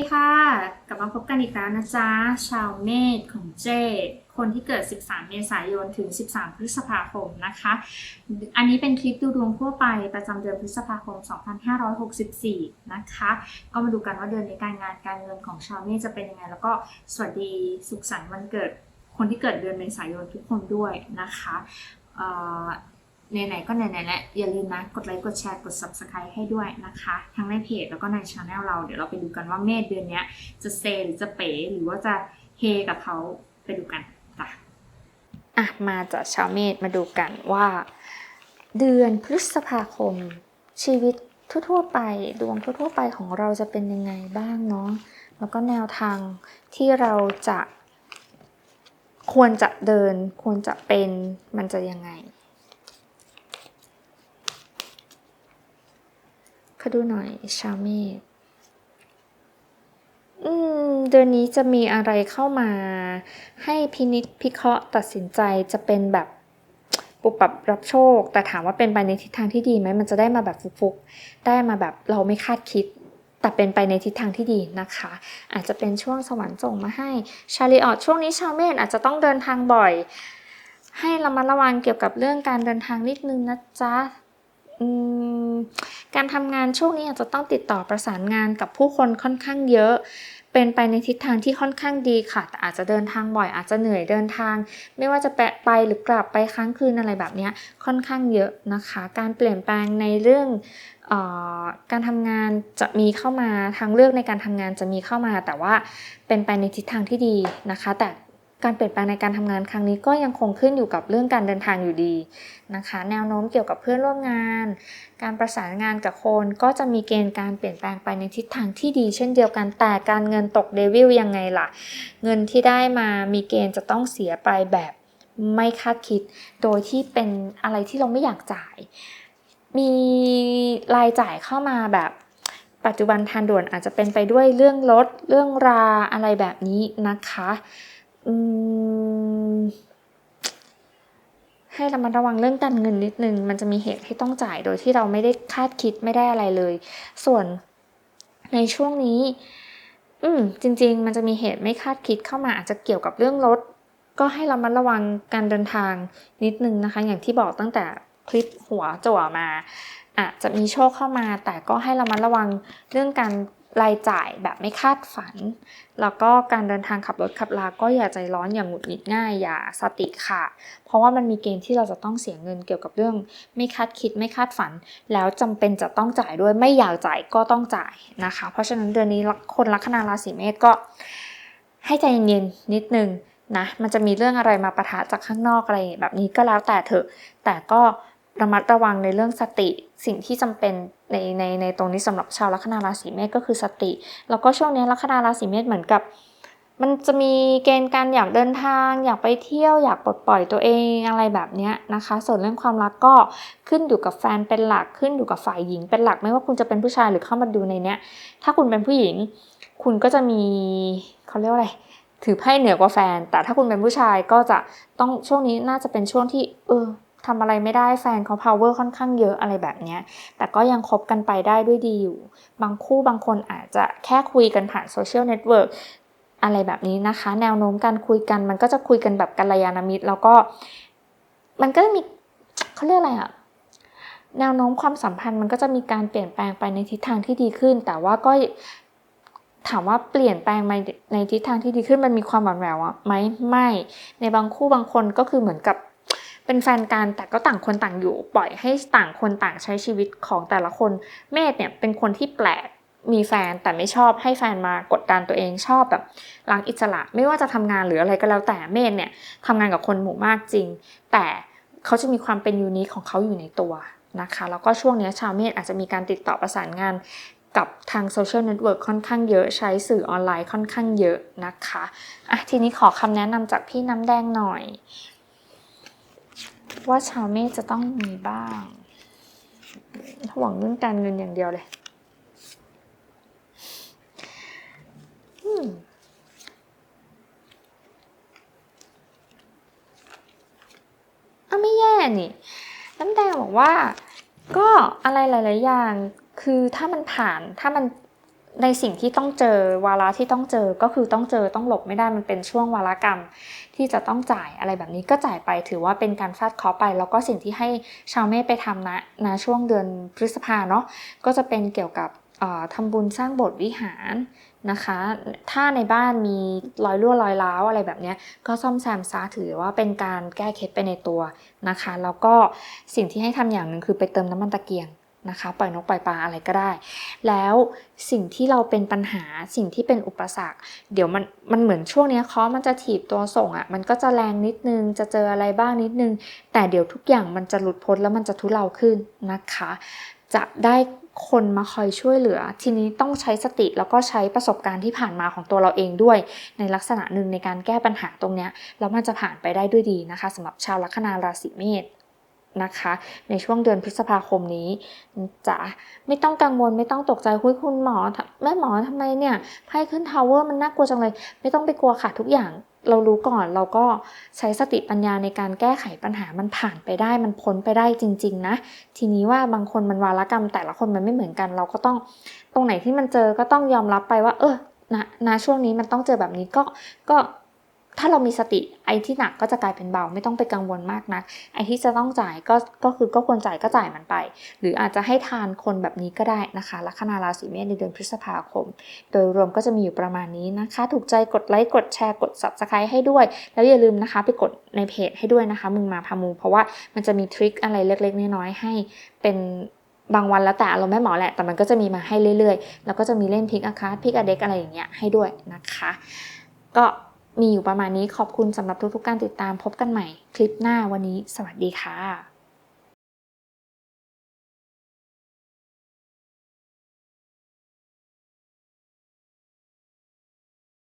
วัสดีค่ะ กลับมาพบกันอีกแล้วนะจ๊ะ ชาวเมษของเจ คนที่เกิด 13 เมษายนถึง 13 พฤษภาคมนะคะ อันนี้เป็นคลิปดูดวงทั่วไปประจำเดือนพฤษภาคม 2564 นะคะ ก็มาดูกันว่าเดือนนี้การงานการเงินของชาวเมษจะเป็นยังไง แล้วก็สวัสดีสุขสันต์วันเกิดคนที่เกิดเดือนเมษายนทุกคนด้วยนะคะ ไหนๆก็ไหนๆแล้วอย่าลืมนะกดไลค์กดแชร์กด subscribe ให้ด้วยนะคะ ทั้งในเพจแล้วก็ในช anel เราเดี๋ยวเราไปดูกันว่าเมษเดือนนี้จะเซหรือจะเป๋หรือว่าจะเฮกับเขาไปดูกันจ้ะอะมาจากชาวเมษมาดูกันว่า เดือนพฤษภาคมชีวิตทั่วๆไปดวงทั่วๆไปของเราจะเป็นยังไงบ้างเนาะแล้วก็แนวทางที่เราจะควรจะเดินควรจะเป็นมันจะยังไง ขอดูหน่อยชาวเมษอืมเดือนนี้จะมีอะไรเข้ามา ให้พินิจพิเคราะห์ตัดสินใจจะเป็นแบบปุบปับรับโชค แต่ถามว่าเป็นไปในทิศทางที่ดีไหมมันจะได้มาแบบฟุกๆ ได้มาแบบเราไม่คาดคิด แต่เป็นไปในทิศทางที่ดีนะคะ อาจจะเป็นช่วงสวรรค์ส่งมาให้ ชาลีออดช่วงนี้ชาวเมษอาจจะต้องเดินทางบ่อย ให้ระมัดระวังเกี่ยวกับเรื่องการเดินทางนิดนึงนะจ๊ะอืม การทำงานช่วงนี้อาจจะต้องติดต่อประสานงานกับผู้คนค่อนข้างเยอะ เป็นไปในทิศทางที่ค่อนข้างดีค่ะแต่อาจจะเดินทางบ่อยอาจจะเหนื่อยเดินทาง ไม่ว่าจะแปะไปหรือกลับไปค้างคืนอะไรแบบนี้ค่อนข้างเยอะนะคะ การเปลี่ยนแปลงในเรื่องออการทำงานจะมีเข้ามาทางเลือกในการทำงานจะมีเข้ามา แต่ว่าเป็นไปในทิศทางที่ดีนะคะ แต่ การเปลี่ยนแปลงในการทำงานครั้งนี้ก็ยังคงขึ้นอยู่กับเรื่องการเดินทางอยู่ดีนะคะ แนวโน้มเกี่ยวกับเพื่อนร่วมงาน การประสานงานกับคนก็จะมีเกณฑ์การเปลี่ยนแปลงไปในทิศทางที่ดี เช่นเดียวกันแต่การเงินตกเดวิลยังไงล่ะ เงินที่ได้มามีเกณฑ์จะต้องเสียไปแบบไม่คาดคิด โดยที่เป็นอะไรที่เราไม่อยากจ่าย มีรายจ่ายเข้ามาแบบปัจจุบันทันด่วนอาจจะเป็นไปด้วยเรื่องรถเรื่องราอะไรแบบนี้นะคะ ให้ระมัดระวังเรื่องการเงินนิดนึง มันจะมีเหตุให้ต้องจ่ายโดยที่เราไม่ได้คาดคิดไม่ได้อะไรเลย ส่วนในช่วงนี้ อืม จริง ๆ มันจะมีเหตุไม่คาดคิดเข้ามาอาจจะเกี่ยวกับเรื่องรถ ก็ให้ระมัดระวังการเดินทางนิดนึงนะคะ อย่างที่บอกตั้งแต่คลิปหัวจั่วมาอาจจะมีโชคเข้ามา แต่ก็ให้ระมัดระวังเรื่องการ รายจ่ายแบบไม่คาดฝัน แล้วก็การเดินทางขับรถขับลา ก็อย่าใจร้อนอย่างหงุดหงิดง่ายอย่าสติค่ะ เพราะว่ามันมีเกณฑ์ที่เราจะต้องเสียเงินเกี่ยวกับเรื่อง ไม่คาดคิดไม่คาดฝัน แล้วจำเป็นจะต้องจ่ายด้วยไม่อยากจ่ายก็ต้องจ่ายนะคะ เพราะฉะนั้นเดือนนี้คนลัคนาราศีเมษก็ให้ใจเย็นๆนิดนึงนะมันจะมีเรื่องอะไรมาประทะจากข้างนอกอะไรแบบนี้ก็แล้วแต่เถอะ แต่ก็ระมัดระวังในเรื่องสติสิ่งที่จำเป็น ในในในตรงนี้สำหรับชาวลัคนาราศีเมษก็คือสติ แล้วก็ช่วงนี้ลัคนาราศีเมษเหมือนกับ มันจะมีเกณฑ์การอยากเดินทาง อยากไปเที่ยวอยากปลดปล่อยตัวเองอะไรแบบนี้นะคะ ส่วนเรื่องความรักก็ขึ้นอยู่กับแฟนเป็นหลักขึ้นอยู่กับฝ่ายหญิงเป็นหลักไม่ว่าคุณจะเป็นผู้ชายหรือเข้ามาดูในเนี้ย ถ้าคุณเป็นผู้หญิง คุณก็จะมีเขาเรียกว่าอะไรถือไพ่เหนือกว่าแฟน แต่ถ้าคุณเป็นผู้ชายก็จะต้องช่วงนี้น่าจะเป็นช่วงที่เออ ทำอะไรไม่ได้แฟนเขา power ค่อนข้างเยอะอะไรแบบเนี้ย แต่ก็ยังคบกันไปได้ด้วยดีอยู่ บางคู่บางคนอาจจะแค่คุยกันผ่านโซเชียลเน็ตเวิร์กอะไรแบบนี้นะคะ แนวโน้มการคุยกันมันก็จะคุยกันแบบกัลยาณมิตร แล้วก็มันก็จะมีเขาเรียกอะไรอะแนวโน้มความสัมพันธ์มันก็จะมีการเปลี่ยนแปลงไปในทิศทางที่ดีขึ้น แต่ว่าก็ถามว่าเปลี่ยนแปลงไปในทิศทางที่ดีขึ้นมันมีความหวานแหววอะไหมไม่ ในบางคู่บางคนก็คือเหมือนกับ เป็นแฟนกันแต่ก็ต่างคนต่างอยู่ ปล่อยให้ต่างคนต่างใช้ชีวิตของแต่ละคน เมธเนี่ยเป็นคนที่แปลกมีแฟนแต่ไม่ชอบให้แฟนมากดดันตัวเองชอบแบบรังอิสระ ไม่ว่าจะทำงานหรืออะไรก็แล้วแต่เมธเนี่ยทำงานกับคนหมู่มากจริง แต่เขาจะมีความเป็นยูนิคของเขาอยู่ในตัวนะคะแล้วก็ช่วงนี้ชาวเมธอาจจะมีการติดต่อประสานงานกับทางโซเชียลเน็ตเวิร์กค่อนข้างเยอะใช้สื่อออนไลน์ค่อนข้างเยอะนะคะอะทีนี้ขอคำแนะนำจากพี่น้ำแดงหน่อย ว่าชาวเมษจะต้องมีบ้างหวังเรื่องการเงินอย่างเดียวเลยอะไม่แย่นี่น้ำแดงบอกว่า ก็อะไรหลาย ๆ อย่าง คือถ้ามันผ่านถ้ามัน ในสิ่งที่ต้องเจอวาระที่ต้องเจอก็คือต้องเจอต้องหลบไม่ได้มันเป็นช่วงวาระกรรม ที่จะต้องจ่ายอะไรแบบนี้ก็จ่ายไปถือว่าเป็นการฟาดเคาะไป แล้วก็สิ่งที่ให้ชาวเมษไปทำนะนะช่วงเดือนพฤษภาเนาะก็จะเป็นเกี่ยวกับเอ่อทำบุญสร้างโบสถ์วิหารนะคะ ถ้าในบ้านมีรอยรั่วรอยร้าวอะไรแบบนี้ก็ซ่อมแซมซะถือว่าเป็นการแก้เคล็ดไปในตัวนะคะ แล้วก็สิ่งที่ให้ทำอย่างหนึ่งคือไปเติมน้ำมันตะเกียง นะคะ ปล่อยนกปล่อยปลาอะไรก็ได้ แล้วสิ่งที่เราเป็นปัญหาสิ่งที่เป็นอุปสรรค เดี๋ยวมันมันเหมือนช่วงนี้เคาะมันจะถีบตัวส่งอะ่ะมันก็จะแรงนิดนึง จะเจออะไรบ้างนิดนึง แต่เดี๋ยวทุกอย่างมันจะหลุดพ้นแล้วมันจะทุเลาขึ้นนะคะ จะได้คนมาคอยช่วยเหลือ ทีนี้ต้องใช้สติแล้วก็ใช้ประสบการณ์ที่ผ่านมาของตัวเราเองด้วย ในลักษณะหนึ่งในการแก้ปัญหาตรงเนี้ยแล้วมันจะผ่านไปได้ด้วยดีนะคะสำหรับชาวลัคนาราศีเมษ นะคะ ในช่วงเดือนพฤษภาคมนี้จะไม่ต้องกังวลไม่ต้องตกใจคุยคุณหมอแม่หมอทำไมเนี่ยไพ่ขึ้นทาวเวอร์มันน่ากลัวจังเลย ไม่ต้องไปกลัวค่ะทุกอย่างเรารู้ก่อนเราก็ใช้สติปัญญาในการแก้ไขปัญหามันผ่านไปได้มันพ้นไปได้จริง ๆ นะ ทีนี้ว่าบางคนมันวาระกรรม แต่ละคนมันไม่เหมือนกัน เราก็ต้องตรงไหนที่มันเจอก็ต้องยอมรับไปว่า เออนะนะช่วงนี้มันต้องเจอแบบนี้ก็ก็ ถ้าเรามีสติไอ้ที่หนักก็จะกลายเป็นเบา ไม่ต้องไปกังวลมากนัก ไอ้ที่จะต้องจ่ายก็ก็คือก็ควรจ่ายก็จ่ายมันไป หรืออาจจะให้ทานคนแบบนี้ก็ได้นะคะลัคนาราศีเมษในเดือนพฤษภาคม โดยรวมก็จะมีอยู่ประมาณนี้นะคะ ถูกใจกดไลค์กดแชร์กด subscribe ให้ด้วย แล้วอย่าลืมนะคะ ไปกดในเพจให้ด้วยนะคะ มึงมาพามู เพราะว่ามันจะมีทริคอะไรเล็กๆน้อยๆให้เป็นบางวันแล้วแต่เราแม่หมอแหละ แต่มันก็จะมีมาให้เรื่อยๆ แล้วก็จะมีเล่นพิกอาคาพิกอเด็กอะไรอย่างเงี้ยให้ด้วยนะคะ ก็ มีอยู่ประมาณนี้ขอบคุณสำหรับทุกๆการติดตามพบกันใหม่ คลิปหน้าวันนี้ สวัสดีค่ะ